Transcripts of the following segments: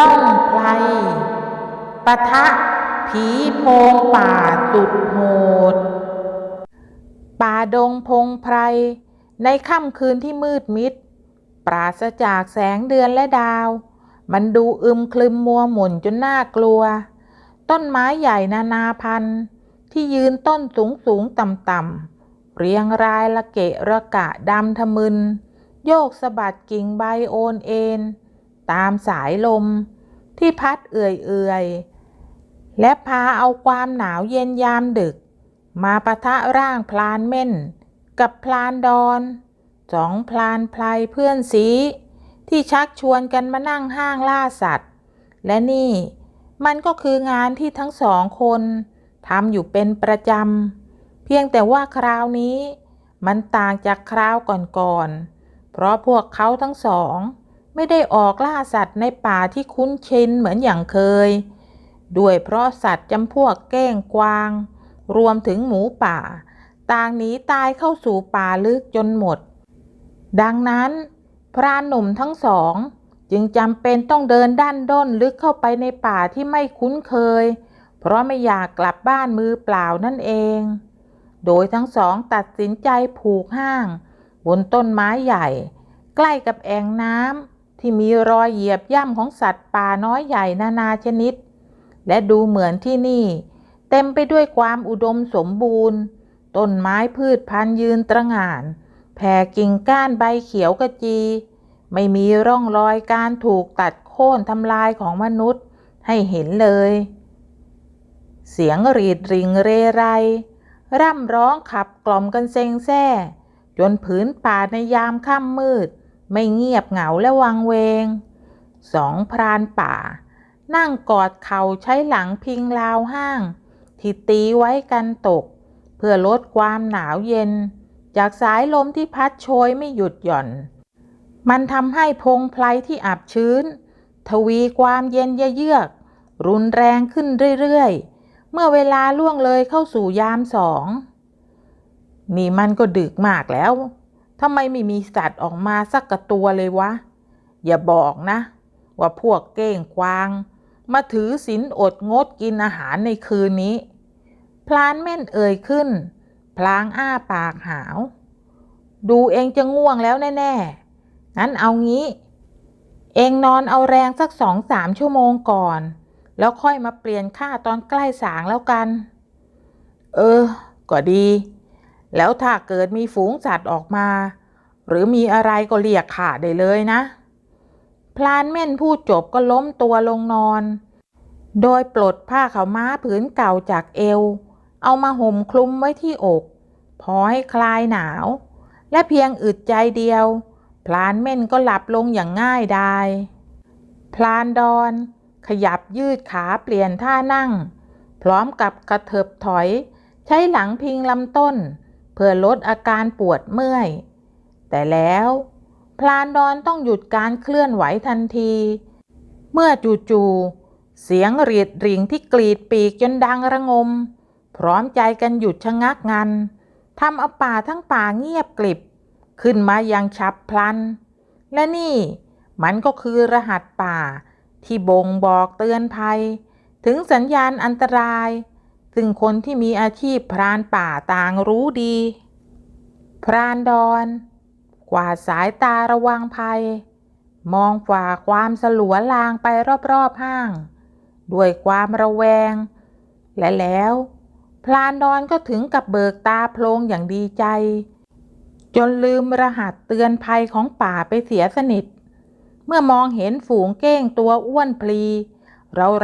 ล่องไพรปะทะผีโพงป่าสุดโหด ป่าดงพงไพร ในค่ำคืนที่มืดมิด ปราศจากแสงเดือนและดาว มันดูอึมครึมมัวหม่นจนน่ากลัว ต้นไม้ใหญ่นานาพันธุ์ที่ยืนต้นสูงสูงต่ำต่ำเรียงรายละเกะระกะดำทะมึน โยกสะบัดกิ่งใบโอนเอ็นตามสายลม ที่พัดเอื่อยๆ และพาเอาความหนาวเย็นยามดึก มาปะทะร่างพลานเม่น กับพลานดอนสองพลานพลายเพื่อนสี ที่ชักชวนกันมานั่งห้างล่าสัตว์ และนี่มันก็คืองานที่ทั้งสองคนทำอยู่เป็นประจำ เพียงแต่ว่าคราวนี้ มันต่างจากคราวก่อนๆ เพราะพวกเขาทั้งสอง ไม่ได้ออกล่าสัตว์ในป่าที่คุ้นชินเหมือนอย่างเคย ด้วยเพราะสัตว์จำพวกแก้งกวาง รวมถึงหมูป่า ต่างหนีตายเข้าสู่ป่าลึกจนหมด ดังนั้นพรานหนุ่มทั้งสอง จึงจำเป็นต้องเดินด้านด้นลึกเข้าไปในป่าที่ไม่คุ้นเคย เพราะไม่อยากกลับบ้านมือเปล่านั่นเอง โดยทั้งสองตัดสินใจผูกห้าง บนต้นไม้ใหญ่ ใกล้กับแอ่งน้ำ ที่มีรอยเหยียบย่ำของสัตว์ป่าน้อยใหญ่นานาชนิด และดูเหมือนที่นี่ เต็มไปด้วยความอุดมสมบูรณ์ ต้นไม้พืชพันธุ์ยืนตระหง่าน แผ่กิ่งก้านใบเขียวกระจี ไม่มีร่องรอยการถูกตัดโค่นทำลายของมนุษย์ให้เห็นเลย เสียงรีดริงเรไร ร่ำร้องขับกล่อมกันเซ็งแซ่ จนผืนป่าในยามค่ำมืด ไม่เงียบเหงาและวังเวง สองพรานป่า นั่งกอดเข่าใช้หลังพิงราวห้าง ที่ตีไว้กันตก เพื่อลดความหนาวเย็น จากสายลมที่พัดโชยไม่หยุดหย่อน มันทำให้พงไพรที่อับชื้น ทวีความเย็นเยือก รุนแรงขึ้นเรื่อยๆ เมื่อเวลาล่วงเลยเข้าสู่ยามสอง นี่มันก็ดึกมากแล้ว ทำไมไม่มีสัตว์ออกมาสักกระตัวเลยวะ อย่าบอกนะ ว่าพวกเก้งกวาง มาถือศีลอดงดกินอาหารในคืนนี้ พลานเม่นเอ่ยขึ้น พลางอ้าปากหาว ดูเองจะง่วงแล้วแน่ๆงั้นเอางี้ เองนอนเอาแรงสักสองสามชั่วโมงก่อน แล้วค่อยมาเปลี่ยนค่าตอนใกล้สางแล้วกัน เออ ก็ดี แล้วถ้าเกิดมีฝูงสัตว์ออกมา หรือมีอะไรก็เรียกข่าได้เลยนะ พลานเม่นพูดจบก็ล้มตัวลงนอน โดยปลดผ้าขาวม้าผืนเก่าจากเอว เอามาห่มคลุมไว้ที่อก พอให้คลายหนาว และเพียงอึดใจเดียว พลานเม่นก็หลับลงอย่างง่ายดายพลานดอน ขยับยืดขาเปลี่ยนท่านั่ง พร้อมกับกระเถิบถอย ใช้หลังพิงลำต้น พื่อลดอาการปวดเมื่อย แต่แล้วพลานดอนต้องหยุดการเคลื่อนไหวทันที เมื่อจู่ๆเสียงรีดริ่งที่กรีดปีกจนดังระงม พร้อมใจกันหยุดชะงักงันทำเอาป่าทั้งป่าเงียบกลิบ ขึ้นมาอย่างฉับพลัน และนี่มันก็คือรหัสป่าที่บ่งบอกเตือนภัย ถึงสัญญาณอันตราย ซึ่งคนที่มีอาชีพพรานป่าต่างรู้ดี พรานดอน กวาดสายตาระวังภัย มองฝ่าความสลัวลางไปรอบๆห้าง ด้วยความระแวง และแล้วพลานดอนก็ถึงกับเบิกตาโพลงอย่างดีใจ จนลืมรหัสเตือนภัยของป่าไปเสียสนิท เมื่อมองเห็นฝูงเก้งตัวอ้วนพลี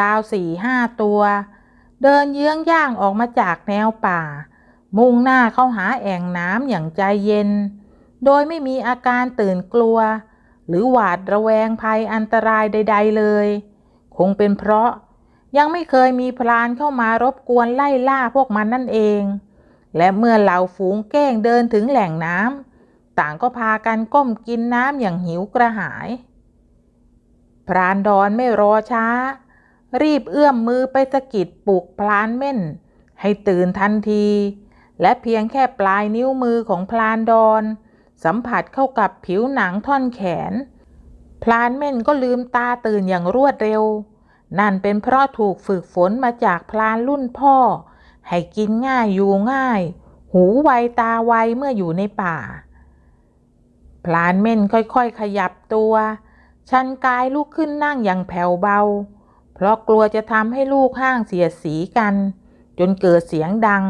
ราวๆสี่ห้าตัว เดินเยื้องย่างออกมาจากแนวป่า มุ่งหน้าเข้าหาแอ่งน้ำอย่างใจเย็น โดยไม่มีอาการตื่นกลัว หรือหวาดระแวงภัยอันตรายใด ๆเลย คงเป็นเพราะยังไม่เคยมีพรานเข้ามารบกวนไล่ล่าพวกมันนั่นเอง และเมื่อเหล่าฝูงเก้งเดินถึงแหล่งน้ำต่างก็พากันก้มกินน้ำอย่างหิวกระหาย พรานดอนไม่รอช้า รีบเอื้อมมือไปสะกิดปลุกพลานเม่น ให้ตื่นทันที และเพียงแค่ปลายนิ้วมือของพลานดอน สัมผัสเข้ากับผิวหนังท่อนแขน พลานเม่นก็ลืมตาตื่นอย่างรวดเร็ว นั่นเป็นเพราะถูกฝึกฝนมาจากพลานรุ่นพ่อ ให้กินง่ายอยู่ง่าย หูไวตาไวเมื่ออยู่ในป่า พลานเม่นค่อยๆขยับตัวชันกายลุกขึ้นนั่งอย่างแผ่วเบา เพราะกลัวจะทำให้ลูกห้างเสียสีกัน จนเกิดเสียงดัง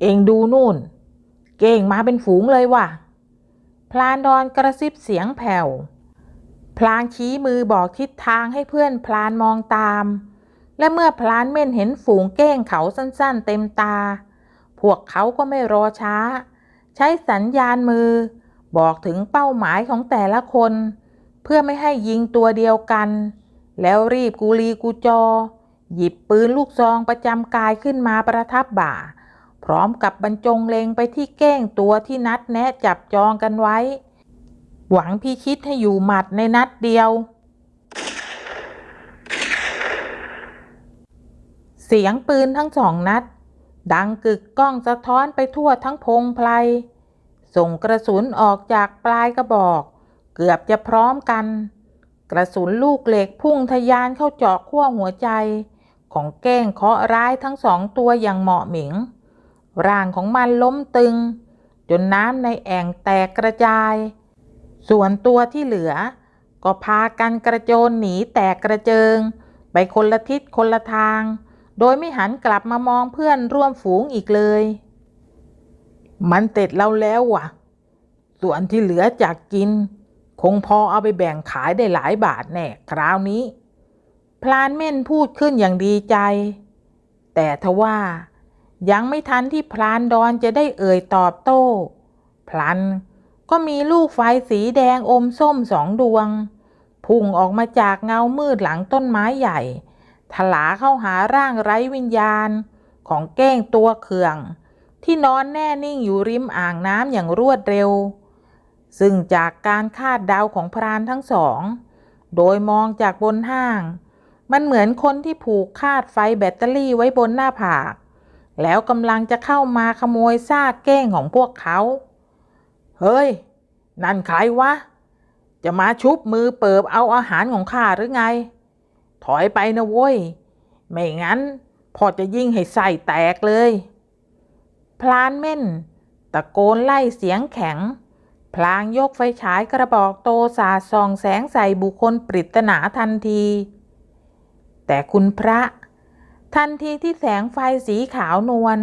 เองดูนู่น เก่งมาเป็นฝูงเลยว่ะ พลานดอนกระซิบเสียงแผ่ว พลานชี้มือบอกทิศทางให้เพื่อนพลานมองตาม และเมื่อพลานเม่นเห็นฝูงเก้งเขาสั้นๆ เต็มตา พวกเขาก็ไม่รอช้า ใช้สัญญาณมือ บอกถึงเป้าหมายของแต่ละคน เพื่อไม่ให้ยิงตัวเดียวกัน แล้วรีบกูลีกูจอ หยิบปืนลูกซองประจำกายขึ้นมาประทับบ่า พร้อมกับบรรจงเล็งไปที่เก้งตัวที่นัดแนะจับจองกันไว้ หวังพิชิตให้อยู่หมัดในนัดเดียว เสียงปืนทั้งสองนัด ดังกึกก้องสะท้อนไปทั่วทั้งพงไพรส่งกระสุนออกจากปลายกระบอก เกือบจะพร้อมกัน กระสุนลูกเหล็กพุ่งทะยานเข้าเจาะขั้วหัวใจ ของแก้งเคาะร้ายทั้งสองตัวอย่างเหมาะหมิง ร่างของมันล้มตึง จนน้ำในแอ่งแตกกระจาย ส่วนตัวที่เหลือ ก็พากันกระโจนหนีแตกกระเจิง ไปคนละทิศคนละทาง โดยไม่หันกลับมามองเพื่อนร่วมฝูงอีกเลย มันเต็ดเราแล้วว่ะ ส่วนที่เหลือจากกิน คงพอเอาไปแบ่งขายได้หลายบาทแน่คราวนี้ พลานเม่นพูดขึ้นอย่างดีใจ แต่ทว่ายังไม่ทันที่พลานดอนจะได้เอ่ยตอบโต้ พลันก็มีลูกไฟสีแดงอมส้มสองดวง พุ่งออกมาจากเงามืดหลังต้นไม้ใหญ่ ถลาเข้าหาร่างไร้วิญญาณของแก้งตัวเคือง ที่นอนแน่นิ่งอยู่ริมอ่างน้ำอย่างรวดเร็ว ซึ่งจากการคาดเดาของพรานทั้งสอง โดยมองจากบนห้าง มันเหมือนคนที่ผูกคาดไฟแบตเตอรี่ไว้บนหน้าผาก แล้วกำลังจะเข้ามาขโมยซากเก้งของพวกเขา เฮ้ย นั่นใครวะ จะมาชุบมือเปิบเอาอาหารของข้าหรือไง ถอยไปนะโว้ย ไม่งั้นพอจะยิ่งให้ใส่แตกเลย พลานเม่น ตะโกนไล่เสียงแข็ง พลางยกไฟฉายกระบอกโตสาส่องแสงใส่บุคคลปริศนาทันที แต่คุณพระ ทันทีที่แสงไฟสีขาวนวล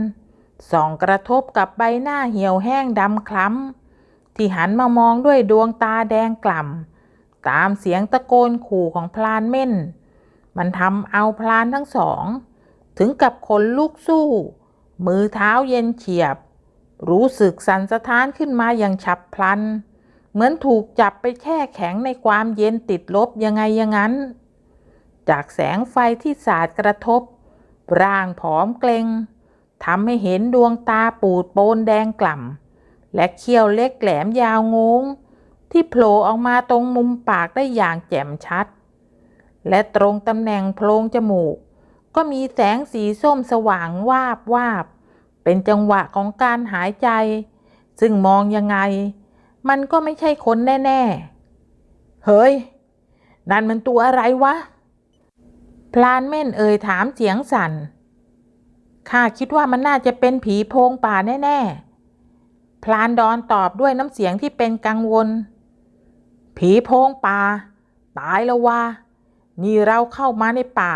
ส่องกระทบกับใบหน้าเหี่ยวแห้งดำคล้ำ ที่หันมามองด้วยดวงตาแดงกล่ำ ตามเสียงตะโกนขู่ของพลานเม่น มันทำเอาพลานทั้งสอง ถึงกับขนลุกสู้ มือเท้าเย็นเฉียบ รู้สึกสั่นสะท้านขึ้นมาอย่างฉับพลัน เหมือนถูกจับไปแช่แข็งในความเย็นติดลบยังไงย่างนั้น จากแสงไฟที่สาดกระทบ ร่างผอมเกรงทำให้เห็นดวงตาปูดโปนแดงกล่ำ และเขี้ยวเล็กแหลมยาวงง ที่โผล่ออกมาตรงมุมปากได้อย่างแจ่มชัด และตรงตำแหน่งโพรงจมูก ก็มีแสงสีส้มสว่างวาบวาบ เป็นจังหวะของการหายใจ ซึ่งมองยังไง มันก็ไม่ใช่คนแน่ ๆ เฮ้ย นั่นมันตัวอะไรวะ พลานเม่นเอ่ยถามเสียงสั่น ข้าคิดว่ามันน่าจะเป็นผีโพงป่าแน่ ๆ พลานดอนตอบด้วยน้ำเสียงที่เป็นกังวล ผีโพงป่า ตายแล้ววะนี่เราเข้ามาในป่า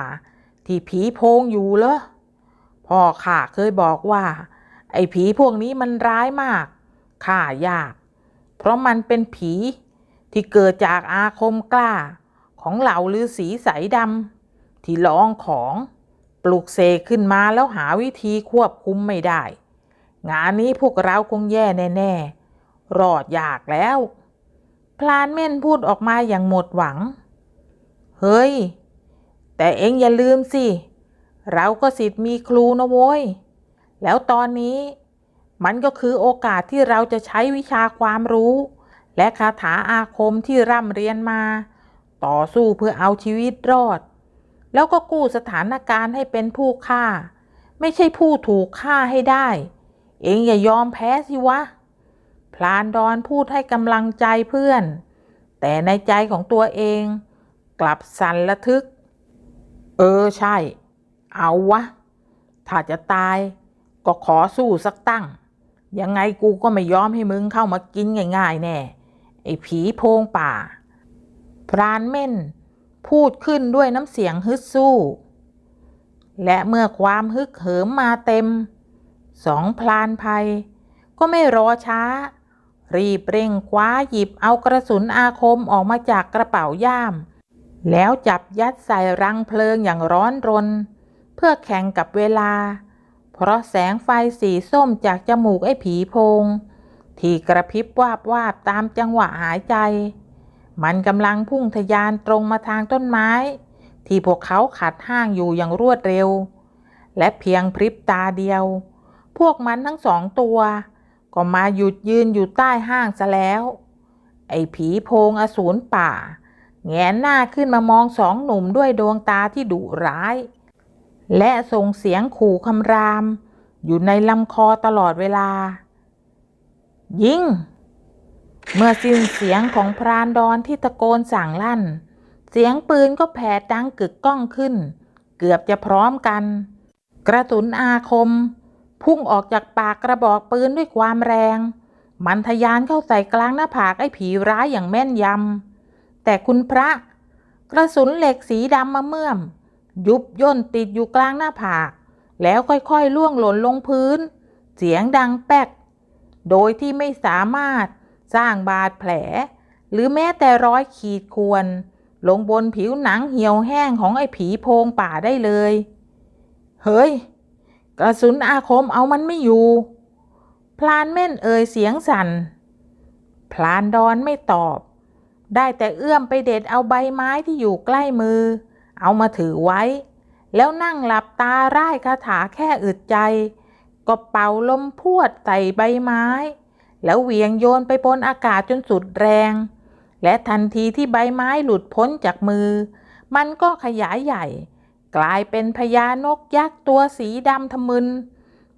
ที่ผีโพงอยู่เหรอ พ่อข้าเคยบอกว่า ไอ้ผีพวกนี้มันร้ายมากข้ายาก เพราะมันเป็นผีที่เกิดจากอาคมกล้า ของเหล่าฤาษีสายดำที่ลองของปลุกเสกขึ้นมาแล้วหาวิธีควบคุมไม่ได้ งานนี้พวกเราคงแย่แน่ๆ รอดยากแล้ว พลานเม่นพูดออกมาอย่างหมดหวัง เฮ้ย แต่เอ็งอย่าลืมสิ เราก็สิทธิ์มีครูนะโว้ย แล้วตอนนี้ มันก็คือโอกาสที่เราจะใช้วิชาความรู้ และคาถาอาคมที่ร่ำเรียนมา ต่อสู้เพื่อเอาชีวิตรอด แล้วก็กู้สถานการณ์ให้เป็นผู้ฆ่า ไม่ใช่ผู้ถูกฆ่าให้ได้ เองอย่ายอมแพ้สิวะ พลานดอนพูดให้กำลังใจเพื่อน แต่ในใจของตัวเอง กลับสั่นระทึก เออใช่ เอาวะ ถ้าจะตาย ก็ขอสู้สักตั้ง ยังไงกูก็ไม่ยอมให้มึงเข้ามากินง่ายๆแน่ ไอ้ผีโพงป่า พรานเม่น พูดขึ้นด้วยน้ำเสียงฮึดสู้ และเมื่อความฮึกเหิมมาเต็ม สองพลานภัย ก็ไม่รอช้า รีบเร่งคว้าหยิบเอากระสุนอาคมออกมาจากกระเป๋าย่ามแล้วจับยัดใส่รังเพลิงอย่างร้อนรน พื่อแข่งกับเวลา เพราะแสงไฟสีส้มจากจมูกไอ้ผีโพง ที่กระพริบวาบวาบตามจังหวะหายใจ มันกำลังพุ่งทะยานตรงมาทางต้นไม้ ที่พวกเขาขัดห้างอยู่อย่างรวดเร็ว และเพียงพริบตาเดียว พวกมันทั้งสองตัว ก็มาหยุดยืนอยู่ใต้ห้างซะแล้ว ไอ้ผีโพงอสูรป่าแงนหน้าขึ้นมามองสองหนุ่มด้วยดวงตาที่ดุร้าย และส่งเสียงขู่คำราม อยู่ในลำคอตลอดเวลา ยิง เมื่อสิ้นเสียงของพรานดอนที่ตะโกนสั่งลั่น เสียงปืนก็แผดดังกึกก้องขึ้น เกือบจะพร้อมกัน กระสุนอาคม พุ่งออกจากปากกระบอกปืนด้วยความแรง มันทะยานเข้าใส่กลางหน้าผากไอ้ผีร้ายอย่างแม่นยำแต่คุณพระ กระสุนเหล็กสีดำมาเมื่อม ยุบย่นติดอยู่กลางหน้าผาก แล้วค่อยๆล่วงหล่นลงพื้น เสียงดังแป๊ก โดยที่ไม่สามารถสร้างบาดแผล หรือแม้แต่ร้อยขีดข่วนลงบนผิวหนังเหี่ยวแห้งของไอ้ผีโพงป่าได้เลย เฮ้ย กระสุนอาคมเอามันไม่อยู่ พลานเม่นเอ่ยเสียงสั่น พลานดอนไม่ตอบ ได้แต่เอื้อมไปเด็ดเอาใบไม้ที่อยู่ใกล้มือ เอามาถือไว้ แล้วนั่งหลับตาร่ายคาถาแค่อึดใจ ก็เป่าลมพวดใส่ใบไม้ แล้วเหวี่ยงโยนไปบนอากาศจนสุดแรง และทันทีที่ใบไม้หลุดพ้นจากมือ มันก็ขยายใหญ่ กลายเป็นพญานกยักษ์ตัวสีดำทะมึน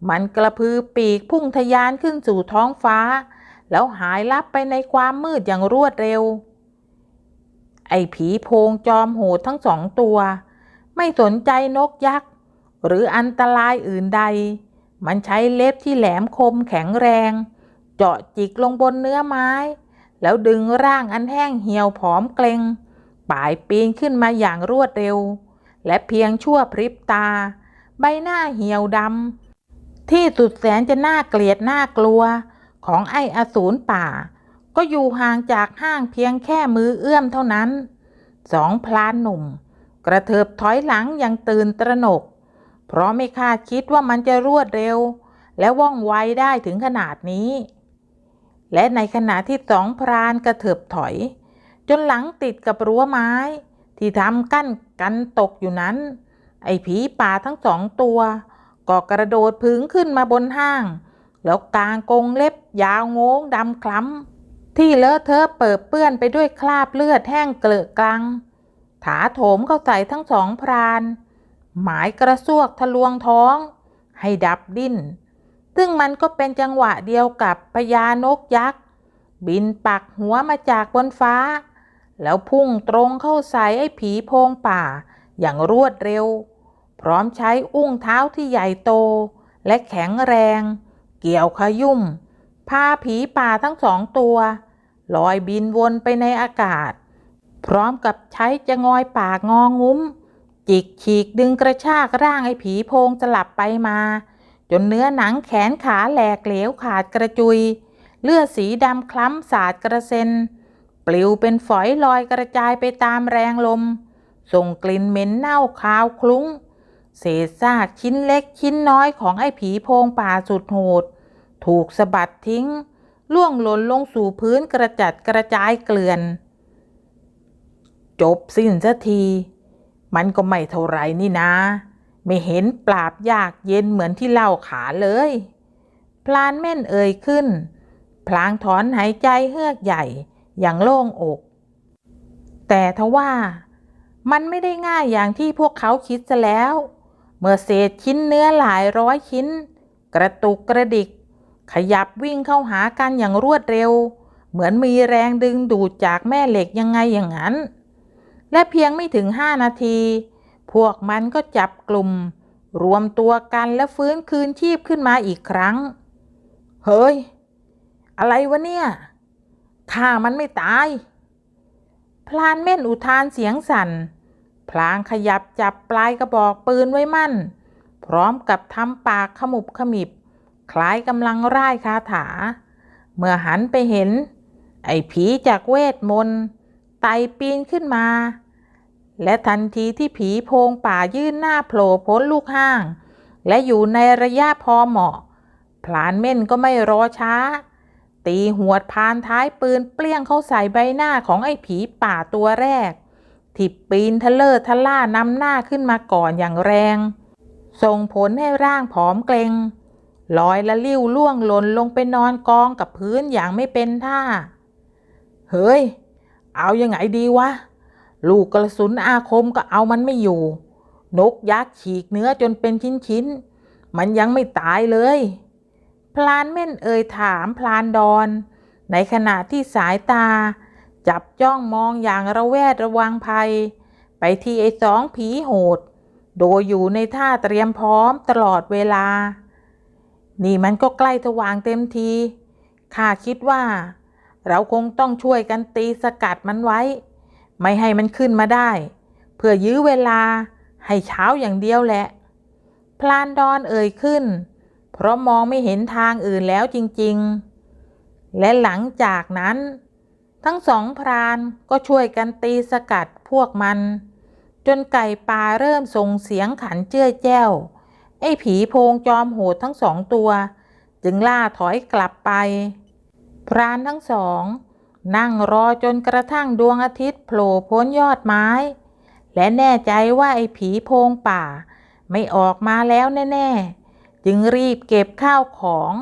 มันกระพือปีกพุ่งทะยานขึ้นสู่ท้องฟ้า แล้วหายลับไปในความมืดอย่างรวดเร็ว ไอ้ผีโพงจอมโหดทั้งสองตัว ไม่สนใจนกยักษ์ หรืออันตรายอื่นใด มันใช้เล็บที่แหลมคมแข็งแรง เจาะจิกลงบนเนื้อไม้ แล้วดึงร่างอันแห้งเหี่ยวผอมเกรงป่ายปีนขึ้นมาอย่างรวดเร็ว และเพียงชั่วพริบตา ใบหน้าเหี่ยวดำที่สุดแสนจะน่าเกลียดน่ากลัวของไอ้อสูรป่า ก็อยู่ห่างจากห้างเพียงแค่มือเอื้อมเท่านั้น สองพลานหนุ่ม กระเถิบถอยหลังอย่างตื่นตระหนก เพราะไม่คาดคิดว่ามันจะรวดเร็ว และว่องไวได้ถึงขนาดนี้ และในขณะที่สองพรานกระเถิบถอย จนหลังติดกับรั้วไม้ ที่ทำกั้นกันตกอยู่นั้น ไอ้ผีป่าทั้งสองตัวก็กระโดดพึงขึ้นมาบนห้าง แล้วกางกงเล็บยาวโง้งดำคล้ำ ที่เลอะเทอะเปิดเปื้อนไปด้วยคราบเลือดแห้งเกลอะกลัง ถาโถมเข้าใส่ทั้งสองพราน หมายกระซวกทะลวงท้อง ให้ดับดิ้น ซึ่งมันก็เป็นจังหวะเดียวกับพญานกยักษ์ บินปักหัวมาจากบนฟ้า แล้วพุ่งตรงเข้าใส่ไอ้ผีโพงป่า อย่างรวดเร็ว พร้อมใช้อุ้งเท้าที่ใหญ่โต และแข็งแรง เกี่ยวขยุ่ม พาผีป่าทั้งสองตัวลอยบินวนไปในอากาศ พร้อมกับใช้จะงอยปากงองุ้ม จิกฉีกดึงกระชากร่างไอ้ผีโพงสลับไปมา จนเนื้อหนังแขนขาแหลกเหลวขาดกระจุย เลือดสีดำคล้ำสาดกระเซ็น ปลิวเป็นฝอยลอยกระจายไปตามแรงลม ส่งกลิ่นเหม็นเน่าคาวคลุ้ง เศษซากชิ้นเล็กชิ้นน้อยของไอ้ผีโพงป่าสุดโหด ถูกสะบัดทิ้ง ล่วงหล่นลงสู่พื้นกระจัดกระจายเกลื่อน จบสิ้นสักที มันก็ไม่เท่าไรนี่นะ ไม่เห็นปราบยากเย็นเหมือนที่เล่าขาเลย พลานเม่นเอ่ยขึ้น พลางถอนหายใจเฮือกใหญ่อย่างโล่งอก แต่ทว่ามันไม่ได้ง่ายอย่างที่พวกเขาคิดซะแล้ว เมื่อเศษชิ้นเนื้อหลายร้อยชิ้น กระตุกกระดิก ขยับวิ่งเข้าหากันอย่างรวดเร็ว เหมือนมีแรงดึงดูดจากแม่เหล็กยังไงอย่างนั้น และเพียงไม่ถึงห้านาที พวกมันก็จับกลุ่ม รวมตัวกันและฟื้นคืนชีพขึ้นมาอีกครั้ง เฮ้ย อะไรวะเนี่ยข้ามันไม่ตาย พลานเม่นอุทานเสียงสั่น พลางขยับจับปลายกระบอกปืนไว้มั่น พร้อมกับทำปากขมุบขมิบ คล้ายกำลังร่ายคาถา เมื่อหันไปเห็น ไอ้ผีจากเวทมนต์ไต่ปีนขึ้นมา และทันทีที่ผีโพงป่ายื่นหน้าโผล่พ้นลูกห้าง และอยู่ในระยะพอเหมาะพลานเม่นก็ไม่รอช้า ตีหัวดพานท้ายปืนเปลี่ยงเข้าใส่ใบหน้าของไอ้ผีป่าตัวแรกที่ปีนทะเลอทะล่านำหน้าขึ้นมาก่อนอย่างแรง ส่งผลให้ร่างผอมเกรง ลอยละลิ้วล่วงหล่นลงไปนอนกองกับพื้นอย่างไม่เป็นท่า เฮ้ย เอายังไงดีวะ ลูกกระสุนอาคมก็เอามันไม่อยู่ นกยักษ์ฉีกเนื้อจนเป็นชิ้นๆ มันยังไม่ตายเลย พลานเม่นเอ่ยถามพลานดอน ในขณะที่สายตา จับจ้องมองอย่างระแวดระวังภัย ไปที่ไอ้สองผีโหด โดยอยู่ในท่าเตรียมพร้อมตลอดเวลา นี่มันก็ใกล้สว่างเต็มทีข้าคิดว่า เราคงต้องช่วยกันตีสกัดมันไว้ ไม่ให้มันขึ้นมาได้ เพื่อยื้อเวลาให้เช้าอย่างเดียวแหละ พลานดอนเอ่ยขึ้น เพราะมองไม่เห็นทางอื่นแล้วจริง ๆ และหลังจากนั้น ทั้งสองพรานก็ช่วยกันตีสกัดพวกมัน จนไก่ป่าเริ่มส่งเสียงขันเจื้อแจ้ว ไอ้ผีโพงจอมโหดทั้งสองตัว จึงล่าถอยกลับไป พรานทั้งสอง นั่งรอจนกระทั่งดวงอาทิตย์โผล่พ้นยอดไม้ และแน่ใจว่าไอ้ผีโพงป่า ไม่ออกมาแล้วแน่ ๆ จึงรีบเก็บข้าวของ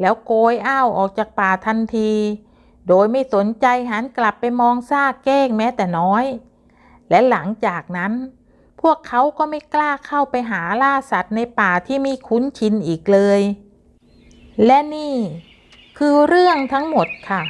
แล้วโกยอ้าวออกจากป่าทันที โดยไม่สนใจหันกลับไปมองซากเก้งแม้แต่น้อย และหลังจากนั้น พวกเขาก็ไม่กล้าเข้าไปหาล่าสัตว์ในป่าที่มีคุ้นชินอีกเลย และนี่คือเรื่องทั้งหมดค่ะ